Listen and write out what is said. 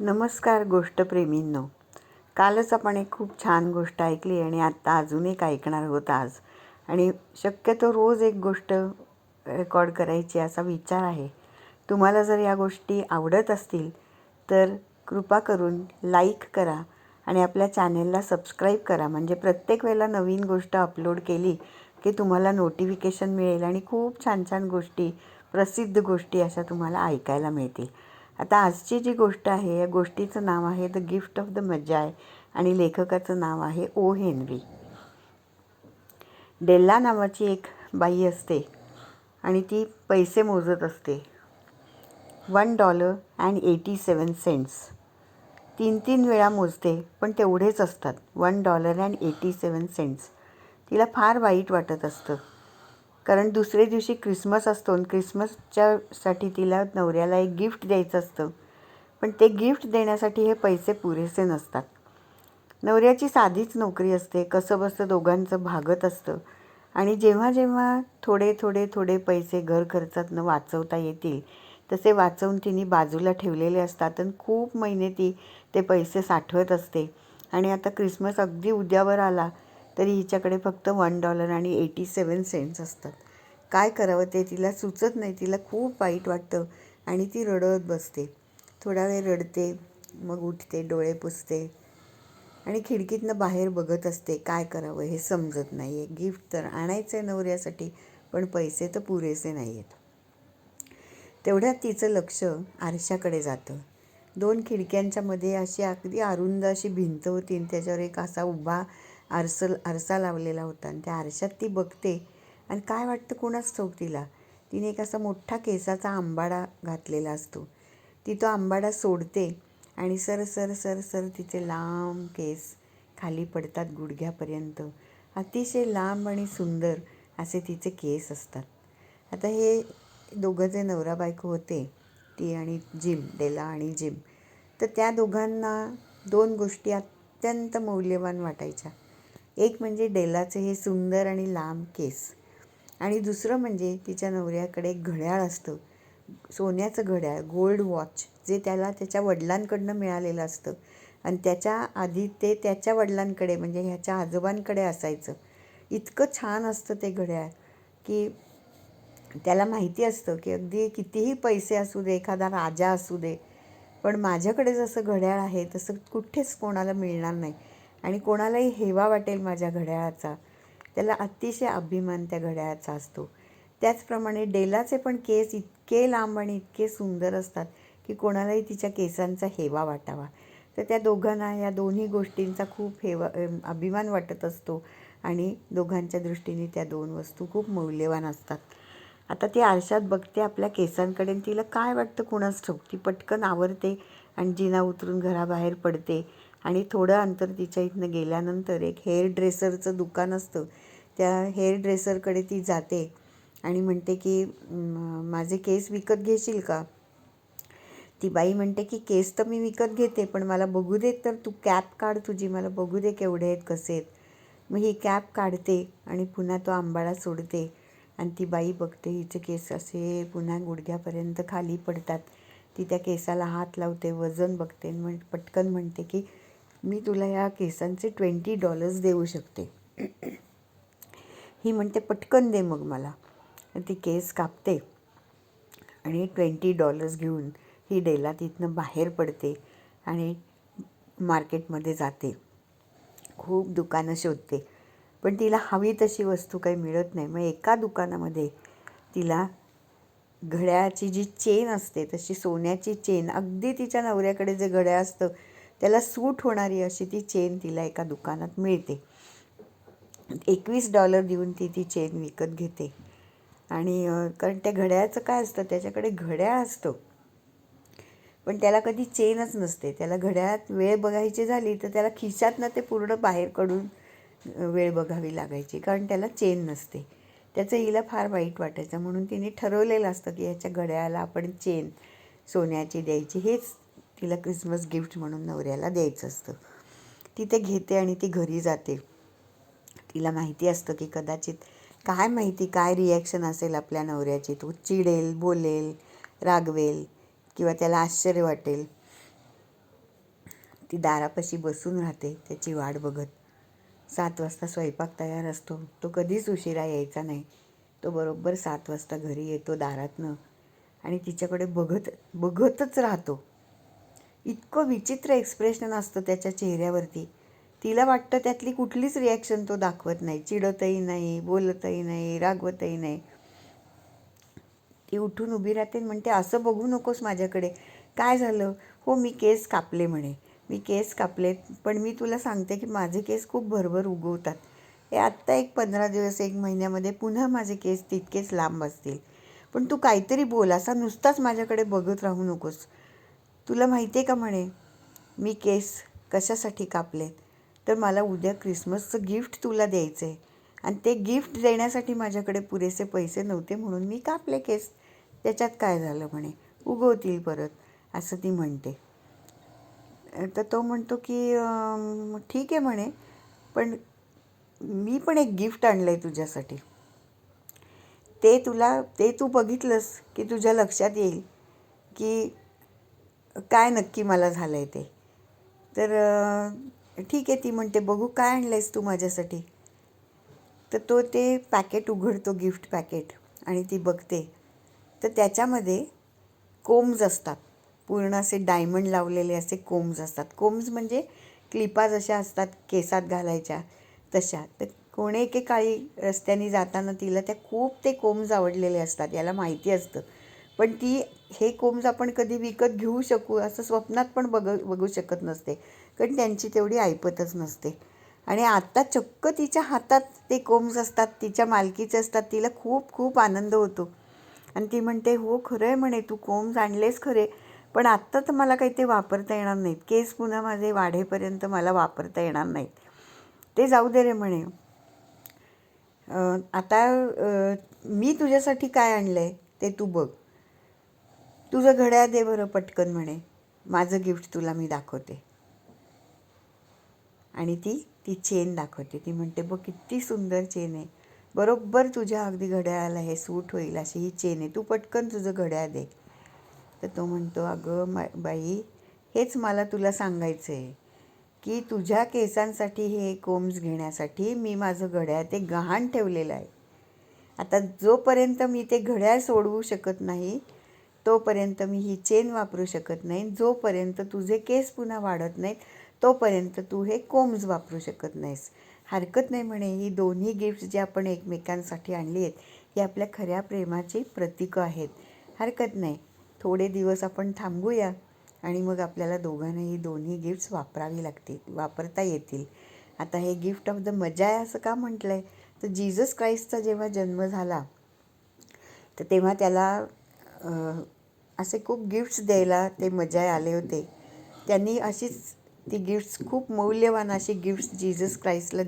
नमस्कार गोष्टप्रेमींनो. कालच आपण एक खूप छान गोष्ट ऐकली आणि आत्ता अजून एक ऐकणार होत आज. आणि शक्यतो रोज एक गोष्ट रेकॉर्ड करायची असा विचार आहे. तुम्हाला जर या गोष्टी आवडत असतील तर कृपा करून लाईक करा आणि आपल्या चॅनेलला सबस्क्राईब करा. म्हणजे प्रत्येक वेळेला नवीन गोष्ट अपलोड केली की तुम्हाला नोटिफिकेशन मिळेल आणि खूप छान छान गोष्टी प्रसिद्ध गोष्टी अशा तुम्हाला ऐकायला मिळतील. आता आजची जी गोष्ट आहे या गोष्टीचं नाव आहे the gift of the Magi आणि लेखकाचं नाव आहे ओ हेनरी डेल्ला नावाची एक बाई असते आणि ती पैसे मोजत असते. One dollar and eighty seven cents तीन तीन वेळा मोजते पण तेवढेच असतात. One dollar and eighty seven cents तिला फार वाईट वाटत असतं. कारण दुसरे दिवशी क्रिसमस असतो आणि क्रिसमसच्यासाठी तिला नवऱ्याला एक गिफ्ट द्यायचं असतं. पण ते गिफ्ट देण्यासाठी हे पैसे पुरेसे नसतात. नवऱ्याची साधीच नोकरी असते कसं बसतं दोघांचं भागत असतं. आणि जेव्हा जेव्हा थोडे थोडे थोडे पैसे घर खर्चातनं वाचवता येतील तसे वाचवून तिने बाजूला ठेवलेले असतात आणि खूप महिने ती ते पैसे साठवत असते. आणि आता क्रिसमस अगदी उद्यावर आला तरी हिच्याकडे फक्त वन डॉलर आणि एटी सेवन सेंट्स असतात. काय करावं ते तिला सुचत नाही तिला खूप वाईट वाटतं आणि ती रडत बसते. थोडा वेळ रडते मग उठते डोळे पुसते आणि खिडकीतनं बाहेर बघत असते काय करावं हे समजत नाही आहे गिफ्ट तर आणायचं आहे नवऱ्यासाठी पण पैसे तर पुरेसे नाही आहेत तेवढ्यात तिचं लक्ष आरशाकडे जातं. दोन खिडक्यांच्यामध्ये अशी अगदी अरुंद अशी भिंत होती आणि त्याच्यावर एक असा उभा आरसल आरसा लावलेला होता आणि त्या आरशात ती बघते. आणि काय वाटतं कोणाच ठाऊक तिला तिने एक असा मोठा केसाचा आंबाडा घातलेला असतो. ती तो आंबाडा सोडते आणि सर सर सर सर तिचे लांब केस खाली पडतात गुडघ्यापर्यंत. अतिशय लांब आणि सुंदर असे तिचे केस असतात. आता हे दोघं जे नवरा बायको होते ती आणि जिम डेला आणि जिम तर त्या दोघांना दोन गोष्टी अत्यंत मौल्यवान वाटायच्या. एक म्हणजे डेलाचे हे सुंदर आणि लांब केस. आणि दुसरं म्हणजे तिच्या नवऱ्याकडे एक घड्याळ असतं. सोन्याचं घड्याळ गोल्ड वॉच जे त्याला त्याच्या वडिलांकडनं मिळालेलं असतं. आणि त्याच्या आधी ते त्याच्या वडिलांकडे म्हणजे ह्याच्या आजोबांकडे असायचं. इतकं छान असतं ते घड्याळ की त्याला माहिती असतं की अगदी कितीही पैसे असू दे एखादा राजा असू दे पण माझ्याकडे जसं घड्याळ आहे तसं कुठेच कोणाला मिळणार नाही. आणि कोणालाही हेवा वाटेल माझ्या घड्याळाचा. त्याला अतिशय अभिमान त्या घड्याळाचा असतो. त्याचप्रमाणे डेलाचे पण केस इतके लांब आणि इतके सुंदर असतात की कोणालाही तिच्या केसांचा हेवा वाटावा. तर त्या दोघांना या दोन्ही गोष्टींचा खूप हेवा अभिमान वाटत असतो आणि दोघांच्या दृष्टीने त्या दोन वस्तू खूप मौल्यवान असतात. आता ती आरशात बघते आपल्या केसांकडे तिला काय वाटतं कुणास ठोक ती पटकन आवरते आणि जिना उतरून घराबाहेर पडते. आणि थोडं अंतर तिच्या इथनं गेल्यानंतर एक हेअर ड्रेसरचं दुकान असतं. त्या हेअर ड्रेसरकडे ती जाते आणि म्हणते की माझे केस विकत घेशील का? ती बाई म्हणते की केस तर मी विकत घेते पण मला बघू देत तर तू कॅप काढ तुझी मला बघू दे केवढे आहेत कसे आहेत. मग ही कॅप काढते आणि पुन्हा तो आंबाळा सोडते आणि ती बाई बघते हिचे केस असे पुन्हा गुडघ्यापर्यंत खाली पडतात. ती त्या केसाला हात लावते वजन बघते म्हण पटकन म्हणते की मी तुला या केसांचे ट्वेंटी डॉलर्स देऊ शकते. ही म्हणते पटकन दे मग मला. ती केस कापते आणि ट्वेंटी डॉलर्स घेऊन ही डेला तिथनं बाहेर पडते आणि मार्केटमध्ये जाते. खूप दुकानं शोधते. पण तिला हवी तशी वस्तू काही मिळत नाही. मग एका दुकानामध्ये तिला घड्याळाची जी चेन असते तशी सोन्याची चेन अगदी तिच्या नवऱ्याकडे जे घड्याळ असतं त्याला सूट होणारी अशी ती चेन तिला एका दुकानात मिळते. एकवीस डॉलर देऊन ती ती चेन विकत घेते. आणि कारण त्या घड्याळाचं काय असतं त्याच्याकडे घड्याळ असतं. पण त्याला कधी चेनच नसते. त्याला घड्याळात वेळ बघायची झाली तर त्याला खिशातनं ते पूर्ण बाहेर काढून वेळ बघावी लागायची. कारण त्याला चेन नसते. त्याचं हिला फार वाईट वाटायचं. म्हणून तिने ठरवलेलं असतं की याच्या घड्याळाला आपण चेन सोन्याची द्यायची. हेच तिला क्रिसमस गिफ्ट म्हणून नवऱ्याला द्यायचं असतं. ती ते घेते आणि ती घरी जाते. तिला माहिती असतं की कदाचित काय माहिती काय रिॲक्शन असेल आपल्या नवऱ्याची. तो चिडेल बोलेल रागवेल किंवा त्याला आश्चर्य वाटेल. ती दारापाशी बसून राहते त्याची वाट बघत. सात वाजता स्वयंपाक तयार असतो. तो कधीच उशिरा यायचा नाही. तो बरोबर सात वाजता घरी येतो दारातनं आणि तिच्याकडे बघत बघतच राहतो. इतकं विचित्र एक्सप्रेशन असतं त्याच्या चेहऱ्यावरती. तिला वाटतं त्यातली कुठलीच रिॲक्शन तो दाखवत नाही. चिडतही नाही बोलतही नाही रागवतही नाही. ती उठून उभी राहते म्हणते असं बघू नकोस माझ्याकडे. काय झालं? हो मी केस कापले म्हणे. मी केस कापले पण मी तुला सांगते की माझे केस खूप भरभर उगवतात. हे आत्ता एक पंधरा दिवस एक महिन्यामध्ये पुन्हा माझे केस तितकेच लांब असतील. पण तू काहीतरी बोल असा नुसताच माझ्याकडे बघत राहू नकोस. तुला माहिती आहे का म्हणे मी केस कशासाठी कापले तर मला उद्या क्रिसमसचं गिफ्ट तुला द्यायचं आहे आणि ते गिफ्ट देण्यासाठी माझ्याकडे पुरेसे पैसे नव्हते म्हणून मी कापले केस. त्याच्यात काय झालं म्हणे? उगवतील परत असं ती म्हणते. तर तो म्हणतो की ठीक आहे म्हणे पण मी पण एक गिफ्ट आणलं आहे तुझ्यासाठी. ते तुला ते तू बघितलंस की तुझ्या लक्षात येईल की काय नक्की मला झालं आहे ते? तर ठीक आहे ती म्हणते बघू काय आणलं आहेस तू माझ्यासाठी? तर तो ते पॅकेट उघडतो गिफ्ट पॅकेट आणि ती बघते. तर त्याच्यामध्ये कोम्ज असतात. पूर्ण असे डायमंड लावलेले असे कोम्ज असतात. कोम्ज म्हणजे क्लिपा जशा असतात केसात घालायच्या तशा. तर कोणे एके काळी रस्त्याने जाताना तिला त्या खूप ते कोम्ज आवडलेले असतात याला माहिती असतं. पण ती हे कोम्ज आपण कधी विकत घेऊ शकू असं स्वप्नात पण बघ बघू शकत नसते. कारण त्यांची तेवढी ऐपतच नसते. आणि आत्ता चक्क तिच्या हातात ते कोम्ज असतात तिच्या मालकीचे असतात तिला खूप खूप आनंद होतो. आणि ती म्हणते हो खरं आहे म्हणे तू कोम्ज आणलेस खरे पण आत्ता तर मला काही ते वापरता येणार नाहीत. केस पुन्हा माझे वाढेपर्यंत मला वापरता येणार नाहीत. ते जाऊ दे रे म्हणे. आता मी तुझ्यासाठी काय आणलं आहे ते तू बघ. तुझं घड्याळ दे बरं पटकन म्हणे. माझं गिफ्ट तुला मी दाखवते. आणि ती ती चेन दाखवते. ती म्हणते बघ किती सुंदर चेन आहे. बरोबर तुझ्या अगदी घड्याळाला हे सूट होईल अशी ही चेन आहे. तू पटकन तुझं घड्याळ दे. तर तो म्हणतो अगं मा बाई हेच मला तुला सांगायचं आहे की तुझ्या केसांसाठी हे कोम्स घेण्यासाठी मी माझं घड्याळ ते गहाण ठेवलेलं आहे. आता जोपर्यंत मी ते घड्याळ सोडवू शकत नाही तोपर्यंत मी ही चेन वापरू शकत नाही. जोपर्यंत तुझे केस पुन्हा वाढत नाहीत तोपर्यंत तू हे कोम्स वापरू शकत नाहीस. हरकत नाही म्हणे ही दोन्ही गिफ्ट्स जे आपण एकमेकांसाठी आणली आहेत ही आपल्या खऱ्या प्रेमाची प्रतीकं आहेत. हरकत नाही. थोडे दिवस आपण थांबूया आणि मग आपल्याला दोघांना ही दोन्ही गिफ्ट्स वापरावी लागतील वापरता येतील. आता हे गिफ्ट ऑफ द मजा आहे असं का म्हटलं आहे तर जीजस क्राईस्टचा जेव्हा जन्म झाला तर तेव्हा त्याला असे खूप गिफ्ट्स द्यायला ते मजा आले होते. त्यांनी अशीच ती गिफ्ट्स खूप मौल्यवान अशी गिफ्ट्स जीजस क्राईस्टला